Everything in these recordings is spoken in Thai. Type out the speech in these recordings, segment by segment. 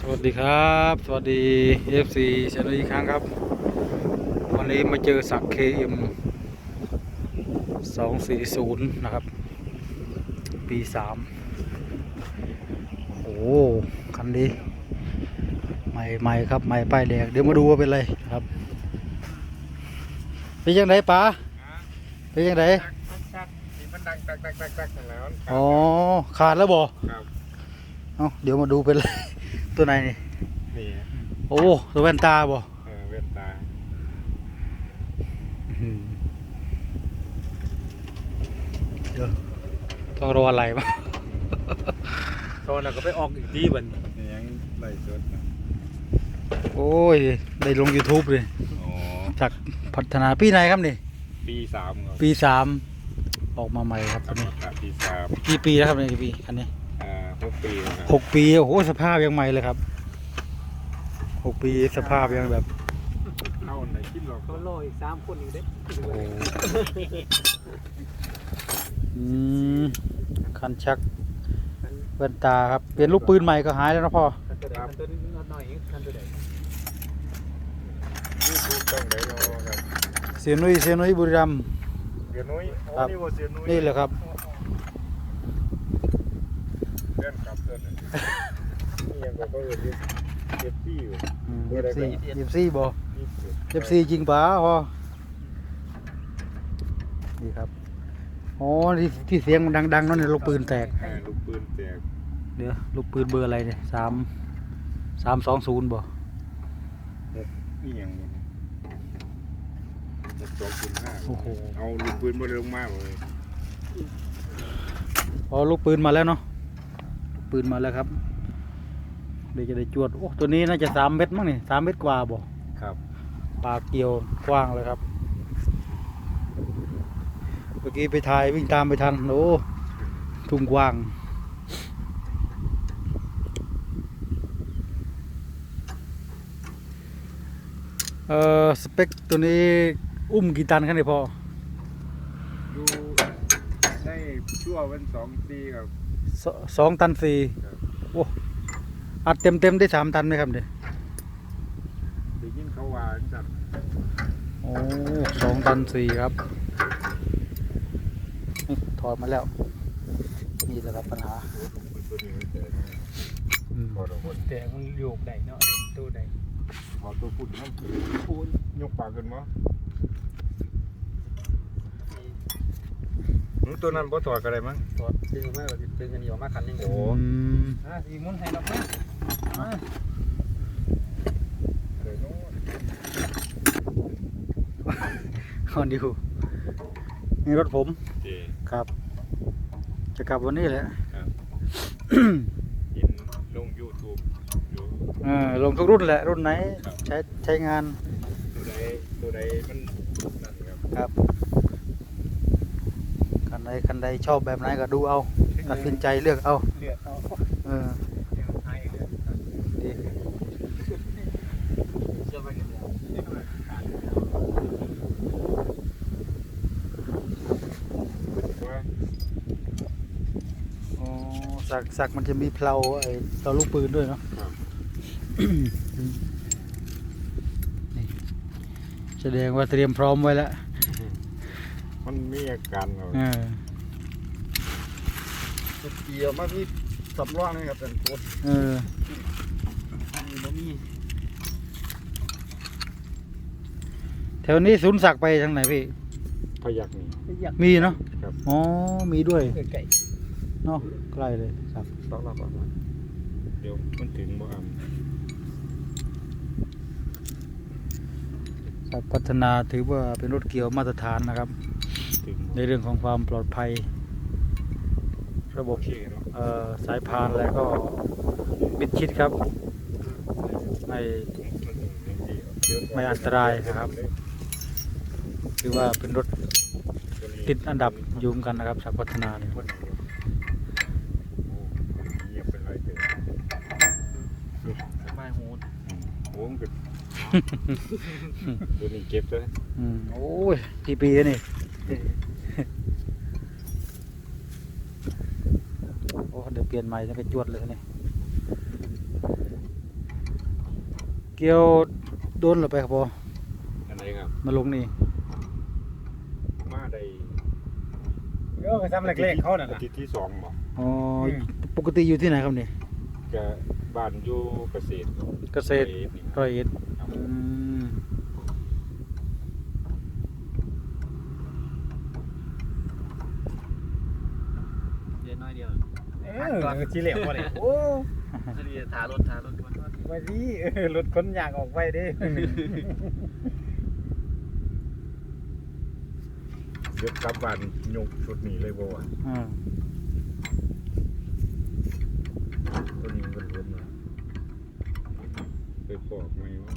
สวัสดีครับ สวัสดี FC เชนอีกครั้งครับ วันนี้มาเจอสัก KM 240 นะครับ ปี 3 โอ้คันนี้ ใหม่ใหม่ครับ ใหม่ป้ายแดงเดี๋ยวมาดูว่าเป็นไรครับ เป็นยังไงป๋าเป็นยังไงมันดังแตกๆๆๆนั่นแหละอ๋อ ขาดแล้วบ่ครับ เอาเดี๋ยวมาดูเป็นไร ตัวไหนนี่นี่โอ้ตัวแว่นตาบ่เออเว้นตาอืมเดี๋ยวต้องรออะไรบ้าง ตอนนั้นก็ไปออกอีกทีบันนี่ยังไล่สดนะโอ้ย ได้ลง YouTube เลยอ๋อจากพัฒนาปีไหนครับนี่ ปีสามครับปีสามออกมาใหม่ครับคตัรัวบนี้ ปีสามกี่ปีแล้วครับนี่กี่ปีคันนี้อ่า หกปีแล้วครับหกปีโอ้โหสภาพยังใหม่เลยครับหกปีสภาพยังแบบเข้าในคิดหรอกเขาโลอีกสามคนอีกเด้โอ้โหอืมคันชักแว่นตาครับเปลี่ยนลูกปืนใหม่ก็หายแล้วนะพ่อคันตัวใดคันตัวนี้หน่อยอีกคันตัวใดนี่ถูกต้องไหนเนาะครับเสียนุ้ยเสียนุ้ยบุรีรัมย์เสียนุ้ยอ๋อครับนี่ว่าเสียนุ้ยนี่แหละครับ เพื่อนกลับเพื่อ นน่ะนี่ยังก็เออเรียกเรียกพี่อยู่เอฟซีเอฟซีบอนี่คือเอฟซีจริงป่ะพอนี่ครับอ๋อที่ที่เสียงมันดังๆนั่นเนี่ยลูกปืนแตกอ่าลูกปืนแตกเดี๋ยวลูกปืนเบอร์อะไรเนี่ยสามสามสองศูนย์บ่นี่ยังบ่เนี่ยสองคูณห้าโอ้โหเอาลูกปืนมาลงมาเลยพอลูกปืนมาแล้วเนาะลูก ปืนมาแล้วครับ เดี๋ยวจะได้จวด โอ้ตัวนี้น่าจะสามเมตรมั้งนี่สามเมตรกว่าบ่ครับปากเกี่ยวกว้างเลยครับ เมื่อกี้ไปถ่ายวิ่งตามไปทันโอ้ทุ่งกว้าง เอ่อสเปคตัวนี้อุ้มกี่ตันครับเนี่ยพอดูได้ชั่ววันสองปีครับ สสองตันสี่ครับ โอ้อัดเต็มเต็มๆได้สามตันไหมครับเนี่ยได้ยินเขาว่าจังซั่นโอ้สองตันสี่ครับนี่ถอดมาแล้ว นี่แหละครับปัญหาตัวนี้ไม่เจออืมพอเราคนแต่มันโยกใดเนาะตัวใดพอตัวพุ่นน้ำพูนยกปากขึ้นมั้ ตัวนั้นบ่ถอดก็ได้มั้งตัวดึงมาดึงอันนี้ออกมาคันนึงโอ้อืมอะสีมุนให้ดอกมั้ยมาเดี๋ยวโน้นก่อนดิวนี่รถผมเจครับ จะกลับวันนี้แหละครับเห็นลง YouTube อยู่เออลงทุกรุ่นแหละรุ่นไหนครับใช้ใช้งานตัวใดตัวใดมันนั่นครับครับคัน ใดคันใดชอบแบบไหนก็ดูเอาตัดสินใจเลือกเอาเลือดเอาเออเดี๋ยวให้เลือดดีเชื่อไปกันเดียวว่าอ๋อสักสักมันจะมีเพลาไอ้เพลาลูกปืนด้วยเนาะครับนี่แสดงว่าเตรียมพร้อมไว้แล้ว มันมีอาการเหรอเออเกี่ยวมาที่สำรองนี่ครับเป็นโคตรเออมีบ่มีแถวนี้ศูนย์ศักดิ์ไปทางไหนพี่ พยักนี่ อยากมีเนาะครับ อ๋อ มีด้วย ไก่เนาะใกล้เลยศักดิ์ต้องรับก่อนนะเดี๋ยวมันถึงบ่อ่ศักดิ์พัฒนาถือว่าเป็นรถเกี่ยวมาตรฐานนะครับำถึง ในเรื่องของความปลอดภัย ระบโอบเคเนาะเอ่อสายพานแล้วก็มิดชิดครับ ไม่ไม่อันตรายนะครับถือว่าเป็นรถติดอันดับอยูเหมอนกันนะครับศักดิ์พัฒนาเนี่ยโอ้เงียบเป็นไรเถอะไม้หูโอ้มนก็ตัวนี้เก็บเลยอืมโอ้ยกี่ปีแล้วนี่ โอ้เดี๋ยวเปลี่ยนใหม่จะไปจวดเลยนี่เกี่ยวโดนเหรือไปครับพออันไหนครับมาลงนี่มาได้เออทำเล็กๆเขาน่ะอานะทิตย์ที่สองบ่อ๋ออมปกติอยู่ที่ไหนครับนี่ก็บ้านอยู่เกษตรเกษตรนี่ครับร้อยเอ็ด ครับ อืม เรียนน้อยเดียว เออจีเหลวมาเลยโอ้อันนี้ทารถทารถก่อนไปดิเออรถคนอยากออกไปดิเดี๋ยวกลับบ้านยกชุดนี้เลยบ่วะอ่าตัวนี้มันรวมแล้วไปปอกไหมวะ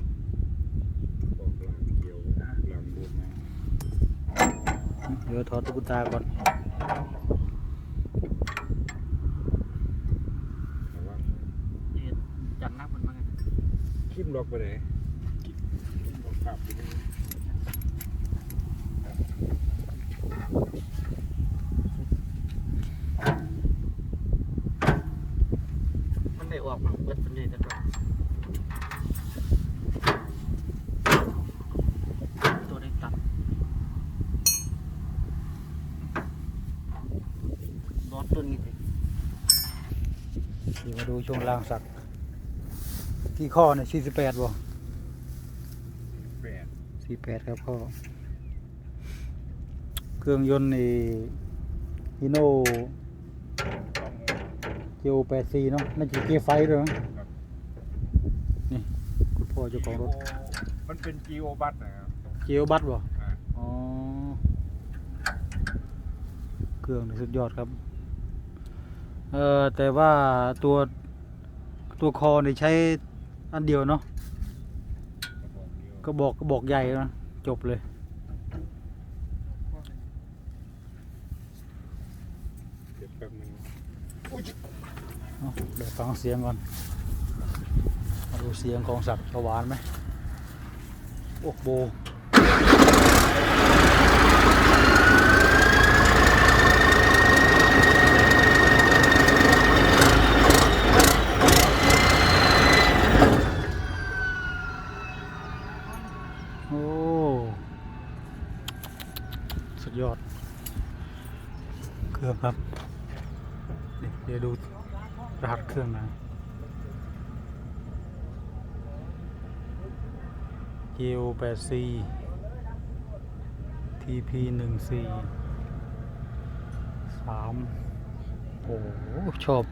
ปอกหลังเกี่ยวหลังบวมไหมเดี๋ยวถอดตุ๊กตาก่อน ระวัง จัดนักมันมาก คิ มล็อกไปไหนคิมล็อกภาพไปนี่มันได้ออกมาเบิดเป็นเลยแต่ก็ตัวได้ตัดรถตัวนี้เดี๋ยวมาดูช่วงล่างสัก ที่ข้อเนี่ยสี่สิบแปดบ่แปดสี่แปดครับข้อ เครื่องยนต์นี่ฮิโน่เกียวแปดสี่เนาะน่าจะเกียร์ไฟด้วยมั้งนี่คุณพ่อเจ้าของรถมันเป็นจีโอบัตนะครับเกียวบัตบ่อ่าอ๋อ เครื่องนี่สุดยอดครับเออแต่ว่าตัวตัวคอนี่ใช้ อันเดียวเนาะกระบอกเดียวก็บอกก็บอกใหญ่นะจบเลยเดี๋ยวแป๊บนึงเอาเดี๋ยวฟังเสียงก่อนมาดูเสียงของสัตว์สวานไหมโอ้โบโอ้ สุดยอด เครื่องครับ นี่ เดี๋ยวดูรหัสเครื่องนะ g 8 4 TP 1 4 3โอ้ชอบ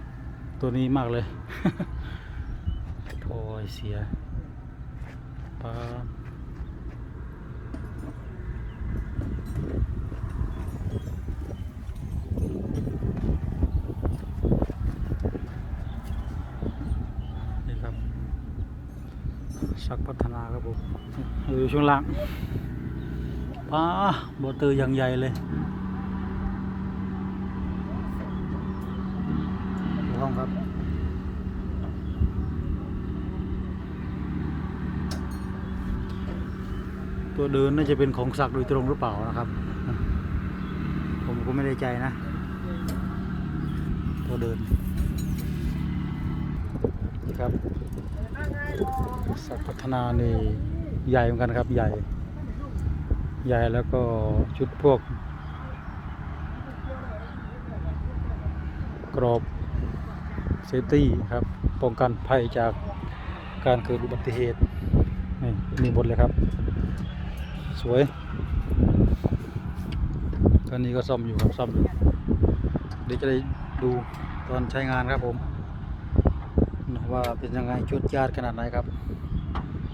ตัวนี้มากเลยโอ้ยเสียปาบนี่ครับ สักพัฒนาครับผมอยู่ช่วงล่างป้าบอเตอร์อย่างใหญ่เลยห้องครับตัวเดินน่าจะเป็นของสักโดยตรงหรือเปล่านะครับ ผมก็ไม่ได้ใจนะ ตัวเดินครับ สักพัฒนานี่ใหญ่เหมือนกันครับใหญ่ ใหญ่แล้วก็ชุดพวก กรอบเซฟตี้ครับป้องกันภัยจากการเกิดอุบัติเหตุนี่มีหมดเลยครับ สวยตอนนี้ก็ซ่อมอยู่ครับซ่อมอยู่เดี๋ยวจะได้ดูตอนใช้งานครับผม ว่าเป็นยังไงชุดยาดขนาดไหนครับ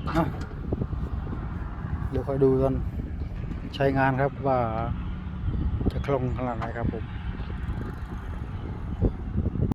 เอ้าเดี๋ยวคอยดูตอนใช้งานครับว่าจะคล่องขนาดไหนครับผม